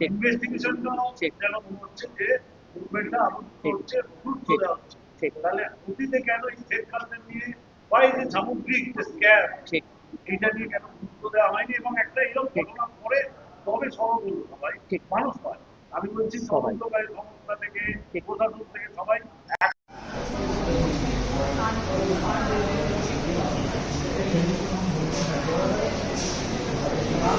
ঠিক। ইনভেস্টিগেশন ঠিক। যেন মনে হচ্ছে যে মুভমেন্টটা আবদ্ধ। হচ্ছে। হচ্ছে তাহলে অতীতে কেন এই কালচার নিয়ে বা এই যে সামগ্রিক যে স্ক্যাম এইটা নিয়ে কেন গুরুত্ব দেওয়া হয়নি এবং একটা এরকম। ঘটনা পরে তবে সহজ সবাই ঠিক। মানুষ হয় আমি বলছি। তদন্তকারী সংস্থা থেকে। প্রশাসন থেকে সবাই এক একবার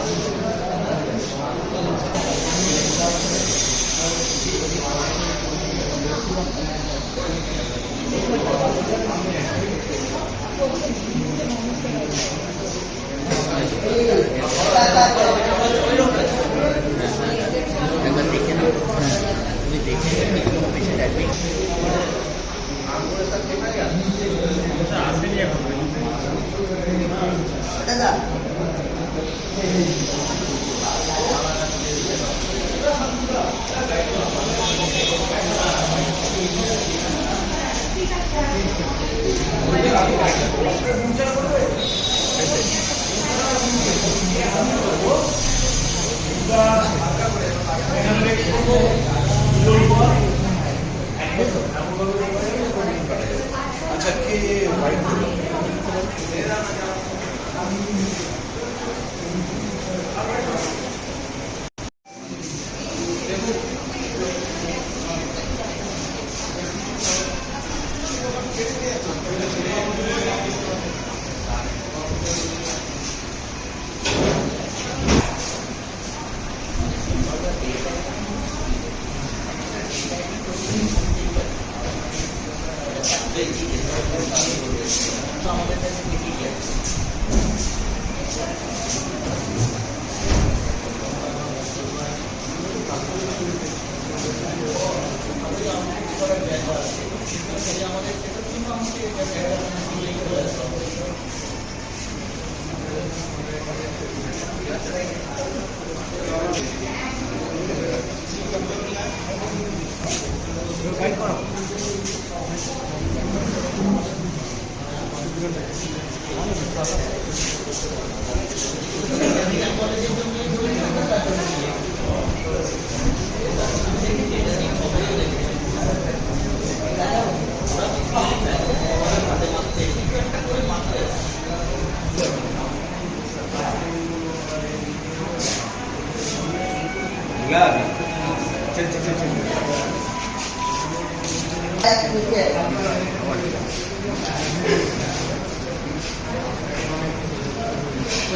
ওই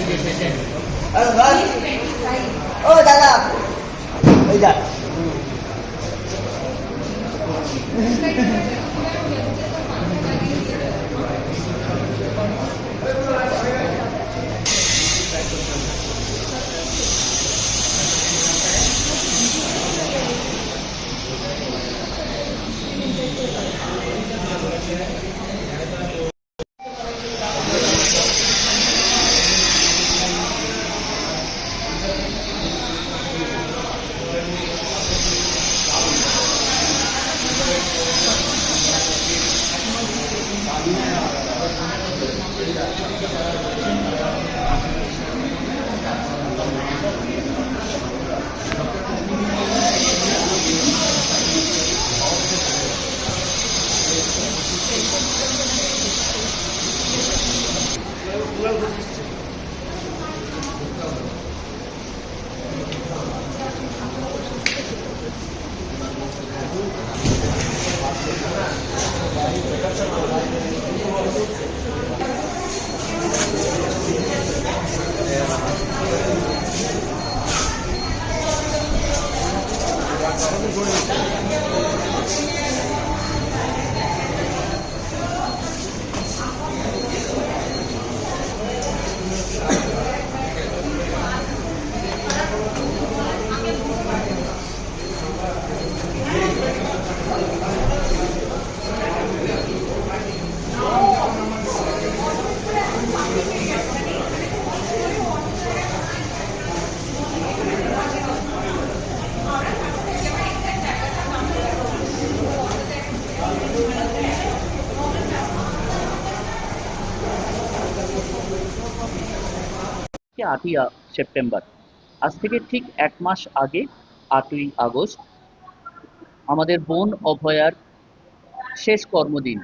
যে পেশেন্ট ও দাদা ওই Yeah. Claro. আজকে আটই সেপ্টেম্বর। আজ থেকে ঠিক এক মাস আগে, আটই আগস্ট, আমাদের বন অভয়ার শেষ কর্মদিন।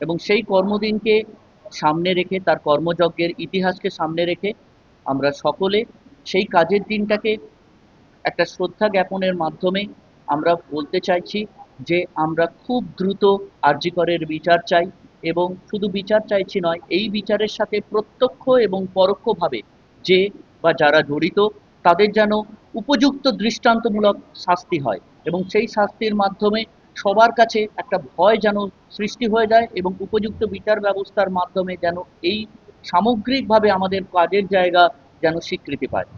এবং সেই কর্মদিনকে সামনে রেখে, তার কর্মযজ্ঞের ইতিহাসকে সামনে রেখে, আমরা সকলে সেই কাজের দিনটাকে একটা শ্রদ্ধা জ্ঞাপনের মাধ্যমে আমরা বলতে চাইছি যে, আমরা খুব দ্রুত আর্যিকরের বিচার চাই এবং শুধু বিচার চাইছি নয়, এই বিচারের সাথে প্রত্যক্ষ এবং পরোক্ষভাবে যে বা যারা জড়িত, তাদের যেন উপযুক্ত দৃষ্টান্তমূলক শাস্তি হয় এবং সেই শাস্তির মাধ্যমে সবার কাছে একটা ভয় যেন সৃষ্টি হয়ে যায় এবং উপযুক্ত বিচার ব্যবস্থার মাধ্যমে যেন এই সামগ্রিকভাবে আমাদের কাজের জায়গা যেন স্বীকৃতি পায়।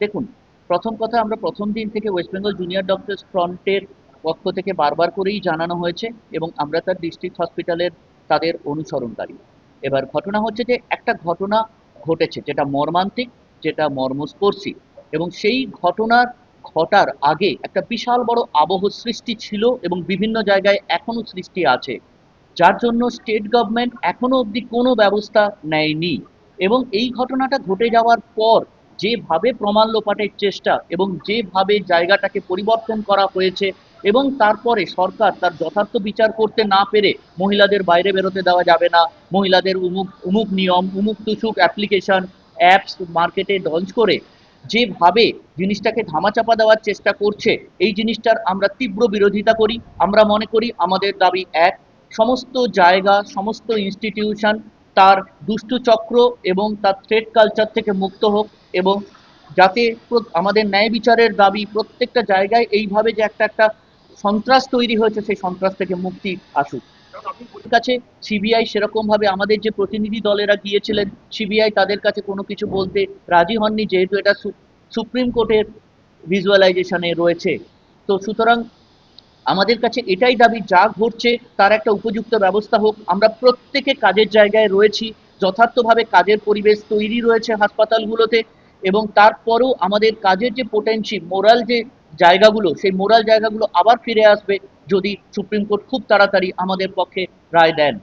দেখুন, প্রথম কথা আমরা প্রথম দিন থেকে ওয়েস্ট বেঙ্গল জুনিয়র ডক্টরস ফ্রন্টের পক্ষ থেকে বারবার করেই জানানো হয়েছে এবং আমরা তার ডিস্ট্রিক্ট হসপিটালের তাদের অনুসরণকারী। এবার ঘটনা হচ্ছে যে একটা ঘটনা ঘটেছে, যেটা মর্মান্তিক, যেটা মর্মস্পর্শী। এবং সেই ঘটনার ঘটার আগে একটা বিশাল বড় আবহ সৃষ্টি ছিল এবং বিভিন্ন জায়গায় এখনও সৃষ্টি আছে, যার জন্য স্টেট গভর্নমেন্ট এখনও অবধি কোনো ব্যবস্থা নেয়নি। এবং এই ঘটনাটা ঘটে যাওয়ার পর যেভাবে প্রমাণ লোপাটের চেষ্টা এবং যেভাবে জায়গাটাকে পরিবর্তন করা হয়েছে এবং তারপরে সরকার তার যথার্থ বিচার করতে না পেরে মহিলাদের বাইরে বেরোতে দেওয়া যাবে না। মহিলাদের উমুক উমুক নিয়ম, উমুক তুসুক অ্যাপ্লিকেশন অ্যাপস মার্কেটে লঞ্চ করে যেভাবে জিনিসটাকে ধামাচাপা দেওয়ার চেষ্টা করছে, এই জিনিসটার আমরা তীব্র বিরোধিতা করি। আমরা মনে করি আমাদের দাবি এক, সমস্ত জায়গা, সমস্ত ইনস্টিটিউশন তার দুষ্টু চক্র এবং তার থ্রেড কালচার থেকে মুক্ত হোক এবং যাতে আমাদের ন্যায় বিচারের দাবি প্রত্যেকটা জায়গায় এইভাবে যে একটা একটা সন্ত্রাস তৈরি হয়েছে, সেই সন্ত্রাস থেকে মুক্তি আসুক। কাছে সিবিআই সেরকম ভাবে আমাদের যে প্রতিনিধি দলেরা গিয়েছিলেন, সিবিআই তাদের কাছে কোনো কিছু বলতে রাজি হননি, যেহেতু এটা সুপ্রিম কোর্টের ভিজুয়ালাইজেশনে রয়েছে। তো সুতরাং আমাদের কাছে এটাই দাবি, যা ঘটছে তার একটা উপযুক্ত ব্যবস্থা হোক। আমরা প্রত্যেকে কাজের জায়গায় রয়েছি, যথার্থভাবে কাজের পরিবেশ তৈরি রয়েছে হাসপাতালগুলোতে এবং তারপরেও আমাদের কাজের যে পোটেন্সি মোরাল যে জায়গাগুলো, সেই মোরাল জায়গাগুলো আবার ফিরে আসবে যদি সুপ্রিম কোর্ট খুব তাড়াতাড়ি আমাদের পক্ষে রায় দেন।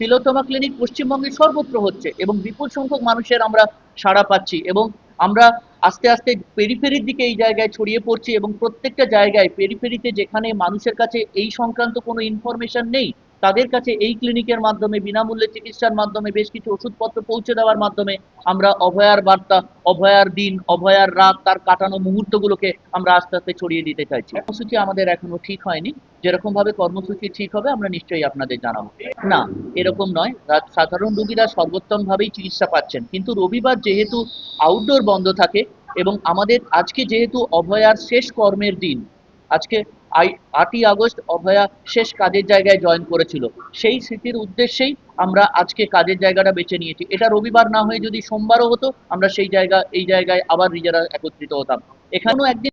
তিলোত্তমা ক্লিনিক পশ্চিমবঙ্গে সর্বত্র হচ্ছে এবং বিপুল সংখ্যক মানুষের আমরা সাড়া পাচ্ছি এবং আমরা আস্তে আস্তে পেরিফেরির দিকে এই জায়গায় ছড়িয়ে পড়ছি এবং প্রত্যেকটা জায়গায়, পেরিফেরিতে যেখানে মানুষের কাছে এই সংক্রান্ত কোনো ইনফরমেশন নেই তাদের কাছে এই ক্লিনিকের মাধ্যমে, বিনামূল্যে চিকিৎসার মাধ্যমে বেশ কিছু ওষুধপত্র পৌঁছে দেওয়ার মাধ্যমে আমরা অভয়ার বার্তা, অভয়ার দিন, অভয়ার রাত, তার কাটানো মুহূর্তগুলোকে আমরা আস্তে আস্তে ছড়িয়ে দিতে চাইছি। কর্মসূচি আমাদের এখনও ঠিক হয়নি। যেরকম ভাবে কর্মসূচি ঠিক হবে, আমরা নিশ্চয়ই আপনাদের জানাব। না, এরকম নয়। সাধারণ রোগীরা সর্বোত্তম ভাবেই চিকিৎসা পাচ্ছেন। কিন্তু রবিবার যেহেতু আউটডোর বন্ধ থাকে এবং আমাদের আজকে যেহেতু অভয়ার শেষ কর্মের দিন, আজকে আটই আগস্ট অভয়া শেষ কাজের জায়গায় জয়েন করেছিল। সেই স্মৃতির উদ্দেশ্যেই আমরা আজকে কাজের জায়গাটা বেছে নিয়েছি। এটা রবিবার না হয়ে যদি সোমবারও হতো, আমরা সেই জায়গা এই জায়গায় আবার নিজেরা একত্রিত হতাম। এখানেও একদিন